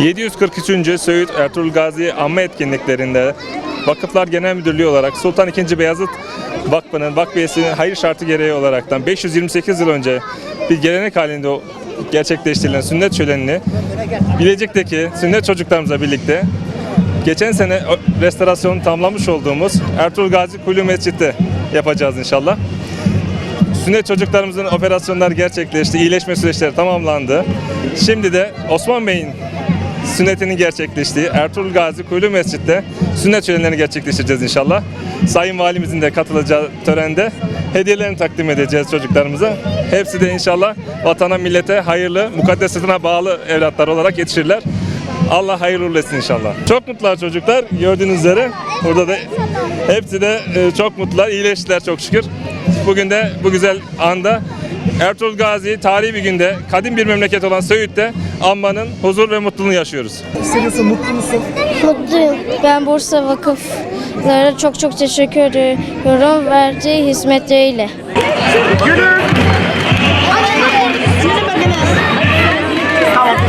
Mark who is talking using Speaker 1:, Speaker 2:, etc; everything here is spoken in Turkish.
Speaker 1: 743. Söğüt Ertuğrul Gazi Anma Etkinliklerinde Vakıflar Genel Müdürlüğü olarak Sultan II. Beyazıt Vakfı'nın vakfiyesinin hayır şartı gereği olaraktan 528 yıl önce bir gelenek halinde gerçekleştirilen sünnet şölenini Bilecik'teki sünnet çocuklarımızla birlikte geçen sene restorasyonu tamamlamış olduğumuz Ertuğrul Gazi Kulu Mescid'de yapacağız inşallah. Sünnet çocuklarımızın operasyonları gerçekleşti, iyileşme süreçleri tamamlandı. Şimdi de Osman Bey'in sünnetinin gerçekleştiği Ertuğrul Gazi Kuyulu Mescid'de sünnet törenlerini gerçekleştireceğiz inşallah. Sayın Valimizin de katılacağı törende hediyelerini takdim edeceğiz çocuklarımıza. Hepsi de inşallah vatana, millete hayırlı, mukaddesatına bağlı evlatlar olarak yetişirler. Allah hayırlı etsin inşallah. Çok mutlular çocuklar. Gördüğünüz üzere burada da hepsi de e, çok mutlular. iyileştiler çok şükür. Bugün de bu güzel anda Ertuğrul Gazi tarihi bir günde kadim bir memleket olan Söğüt'te Amman'ın huzur ve mutluluğunu yaşıyoruz.
Speaker 2: Nasılsın, mutlu musun?
Speaker 3: Mutluyum. Ben Bursa Vakıflara çok çok teşekkür ediyorum verdiği hizmetleriyle.
Speaker 2: Gülün!